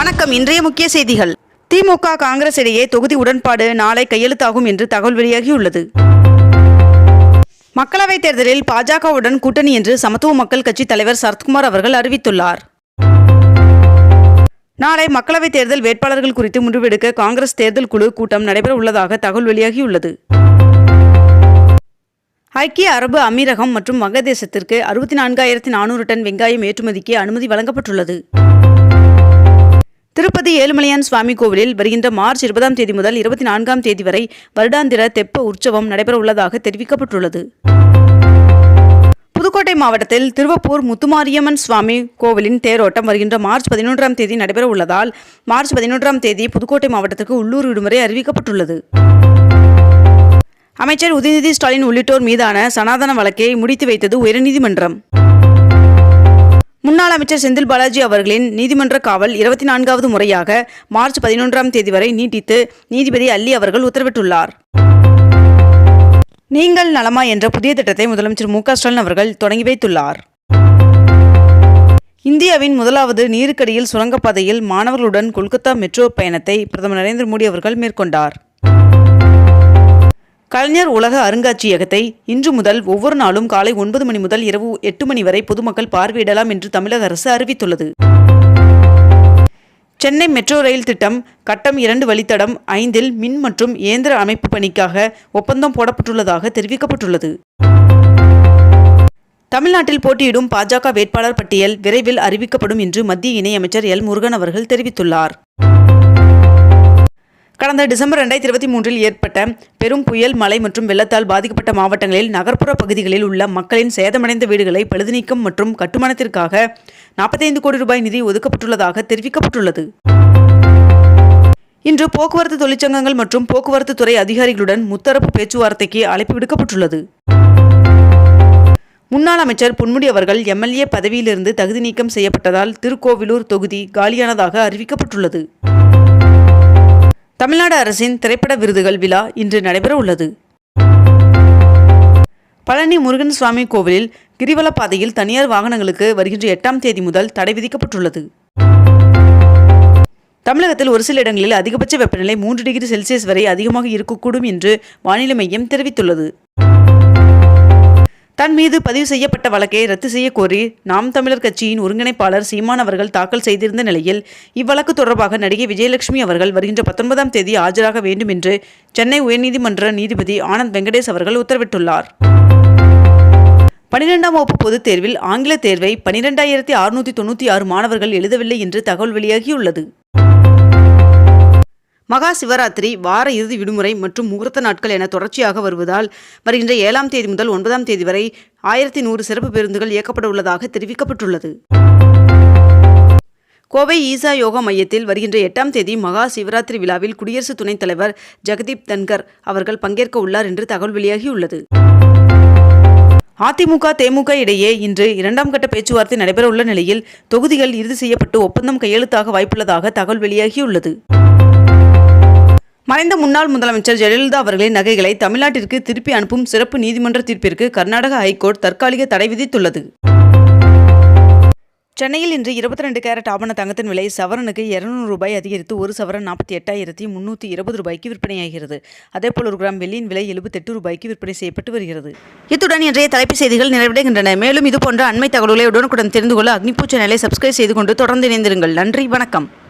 வணக்கம். இன்றைய முக்கிய செய்திகள். திமுக காங்கிரஸ் இடையே தொகுதி உடன்பாடு நாளை கையெழுத்தாகும் என்று தகவல் வெளியாகியுள்ளது. மக்களவைத் தேர்தலில் பாஜகவுடன் கூட்டணி என்று சமத்துவ மக்கள் கட்சி தலைவர் சரத்குமார் அவர்கள் அறிவித்துள்ளார். நாளை மக்களவைத் தேர்தல் வேட்பாளர்கள் குறித்து முடிவெடுக்க காங்கிரஸ் தேர்தல் குழு கூட்டம் நடைபெற உள்ளதாக தகவல் வெளியாகியுள்ளது. ஐக்கிய அரபு அமீரகம் மற்றும் வங்கதேசத்திற்கு அறுபத்தி நான்காயிரத்தி நானூறு டன் வெங்காயம் ஏற்றுமதிக்கு அனுமதி வழங்கப்பட்டுள்ளது. திருப்பதி ஏழுமலையான் சுவாமி கோவிலில் வருகின்ற மார்ச் இருபதாம் தேதி முதல் இருபத்தி நான்காம் தேதி வரை வருடாந்திர தெப்ப உற்சவம் நடைபெற உள்ளதாக தெரிவிக்கப்பட்டுள்ளது. புதுக்கோட்டை மாவட்டத்தில் திருவப்பூர் முத்துமாரியம்மன் சுவாமி கோவிலின் தேரோட்டம் வருகின்ற மார்ச் பதினொன்றாம் தேதி நடைபெற உள்ளதால் மார்ச் பதினொன்றாம் தேதி புதுக்கோட்டை மாவட்டத்திற்கு உள்ளூர் விடுமுறை அறிவிக்கப்பட்டுள்ளது. அமைச்சர் உதயநிதி ஸ்டாலின் உள்ளிட்டோர் மீதான சனாதன வழக்கை முடித்து வைத்தது உயர்நீதிமன்றம். முன்னாள் அமைச்சர் செந்தில் பாலாஜி அவர்களின் நீதிமன்ற காவல் இருபத்தி நான்காவது முறையாக மார்ச் பதினொன்றாம் தேதி வரை நீட்டித்து நீதிபதி அல்லி அவர்கள் உத்தரவிட்டுள்ளார். நீங்கள் நலமா என்ற புதிய திட்டத்தை முதலமைச்சர் மு ஸ்டாலின் அவர்கள் தொடங்கி வைத்துள்ளார். இந்தியாவின் முதலாவது நீருக்கடியில் சுரங்கப்பாதையில் மாணவர்களுடன் கொல்கத்தா மெட்ரோ பயணத்தை பிரதமர் நரேந்திர மோடி அவர்கள் மேற்கொண்டார். கலைஞர் உலக அருங்காட்சியகத்தை இன்று முதல் ஒவ்வொரு நாளும் காலை ஒன்பது மணி முதல் இரவு எட்டு மணி வரை பொதுமக்கள் பார்வையிடலாம் என்று தமிழக அரசு அறிவித்துள்ளது. சென்னை மெட்ரோ ரயில் திட்டம் கட்டம் இரண்டு வழித்தடம் ஐந்தில் மின் மற்றும் இயந்திர அமைப்பு பணிக்காக ஒப்பந்தம் போடப்பட்டுள்ளதாக தெரிவிக்கப்பட்டுள்ளது. தமிழ்நாட்டில் போட்டியிடும் பாஜக வேட்பாளர் பட்டியல் விரைவில் அறிவிக்கப்படும் என்று மத்திய இணையமைச்சர் எல் முருகன் அவர்கள் தெரிவித்துள்ளார். கடந்த டிசம்பர் ரெண்டாயிரத்தி இருபத்தி மூன்றில் ஏற்பட்ட பெரும் புயல் மழை மற்றும் வெள்ளத்தால் பாதிக்கப்பட்ட மாவட்டங்களில் நகர்ப்புற பகுதிகளில் உள்ள மக்களின் சேதமடைந்த வீடுகளை பழுதுநீக்கம் மற்றும் கட்டுமானத்திற்காக நாற்பத்தைந்து கோடி ரூபாய் நிதி ஒதுக்கப்பட்டுள்ளதாக தெரிவிக்கப்பட்டுள்ளது. இன்று போக்குவரத்து தொழிற்சங்கங்கள் மற்றும் போக்குவரத்து துறை அதிகாரிகளுடன் முத்தரப்பு பேச்சுவார்த்தைக்கு அழைப்பு விடுக்கப்பட்டுள்ளது. முன்னாள் அமைச்சர் பொன்முடி அவர்கள் எம்எல்ஏ பதவியிலிருந்து தகுதி நீக்கம் செய்யப்பட்டதால் திருக்கோவிலூர் தொகுதி காலியானதாக அறிவிக்கப்பட்டுள்ளது. தமிழ்நாடு அரசின் திரைப்பட விருதுகள் விழா இன்று நடைபெற உள்ளது பழனி முருகன் சுவாமி கோவிலில் கிரிவல பாதையில் தனியார் வாகனங்களுக்கு வருகின்ற எட்டாம் தேதி முதல் தடை விதிக்கப்பட்டுள்ளது. தமிழகத்தில் ஒரு சில இடங்களில் அதிகபட்ச வெப்பநிலை மூன்று டிகிரி செல்சியஸ் வரை அதிகமாக இருக்கக்கூடும் என்று வானிலை மையம் தெரிவித்துள்ளது. தன் மீது பதிவு செய்யப்பட்ட வழக்கை ரத்து செய்ய கோரி நாம் தமிழர் கட்சியின் ஒருங்கிணைப்பாளர் சீமான் அவர்கள் தாக்கல் செய்திருந்த நிலையில் இவ்வழக்கு தொடர்பாக நடிகை விஜயலட்சுமி அவர்கள் வருகின்ற பத்தொன்பதாம் தேதி ஆஜராக வேண்டும் என்று சென்னை உயர்நீதிமன்ற நீதிபதி ஆனந்த் வெங்கடேஷ் அவர்கள் உத்தரவிட்டுள்ளார். பனிரெண்டாம் வகுப்பு பொதுத் தேர்வில் ஆங்கில தேர்வை பனிரெண்டாயிரத்தி அறுநூற்றி தொண்ணூற்றி ஆறு மாணவர்கள் எழுதவில்லை என்று தகவல் வெளியாகியுள்ளது. மகா சிவராத்திரி வார இறுதி விடுமுறை மற்றும் முகூர்த்த நாட்கள் என தொடர்ச்சியாக வருவதால் வருகின்ற ஏழாம் தேதி முதல் ஒன்பதாம் தேதி வரை ஆயிரத்தி நூறு சிறப்பு பேருந்துகள் இயக்கப்பட உள்ளதாக தெரிவிக்கப்பட்டுள்ளது. கோவை ஈசா யோகா மையத்தில் வருகின்ற எட்டாம் தேதி மகா சிவராத்திரி விழாவில் குடியரசு துணைத் தலைவர் ஜெகதீப் தன்கர் அவர்கள் பங்கேற்க உள்ளார் என்று தகவல் வெளியாகியுள்ளது. அதிமுக தேமுக இடையே இன்று இரண்டாம் கட்ட பேச்சுவார்த்தை நடைபெறவுள்ள நிலையில் தொகுதிகள் இறுதி செய்யப்பட்டு ஒப்பந்தம் கையெழுத்தாக வாய்ப்புள்ளதாக தகவல் வெளியாகியுள்ளது. மறைந்த முன்னாள் முதலமைச்சர் ஜெயலலிதா அவர்களின் நகைகளை தமிழ்நாட்டிற்கு திருப்பி அனுப்பும் சிறப்பு நீதிமன்ற தீர்ப்பிற்கு கர்நாடக ஹைகோர்ட் தற்காலிக தடை விதித்துள்ளது. சென்னையில் இன்று இருபத்தி ரெண்டு கேரட் ஆபண தங்கத்தின் விலை சவரனுக்கு இருநூறு ரூபாய் அதிகரித்து ஒரு சவரன் நாற்பத்தி எட்டாயிரத்தி முன்னூற்றி இருபது ரூபாய்க்கு விற்பனையாகிறது. அதேபோல் ஒரு கிராம் வெள்ளியின் விலை எழுபத்தெட்டு ரூபாய்க்கு விற்பனை செய்யப்பட்டு வருகிறது. இத்துடன் இன்றைய தலைப்புச் செய்திகள் நிறைவடைகின்றன. மேலும் இதுபோன்ற அண்மை தகவல்களை உடனுக்குடன் தெரிந்து கொள்ள அக்னிபூ சேனலை சப்ஸ்கிரைப் செய்து கொண்டு தொடர்ந்து இணைந்திருங்கள். நன்றி வணக்கம்.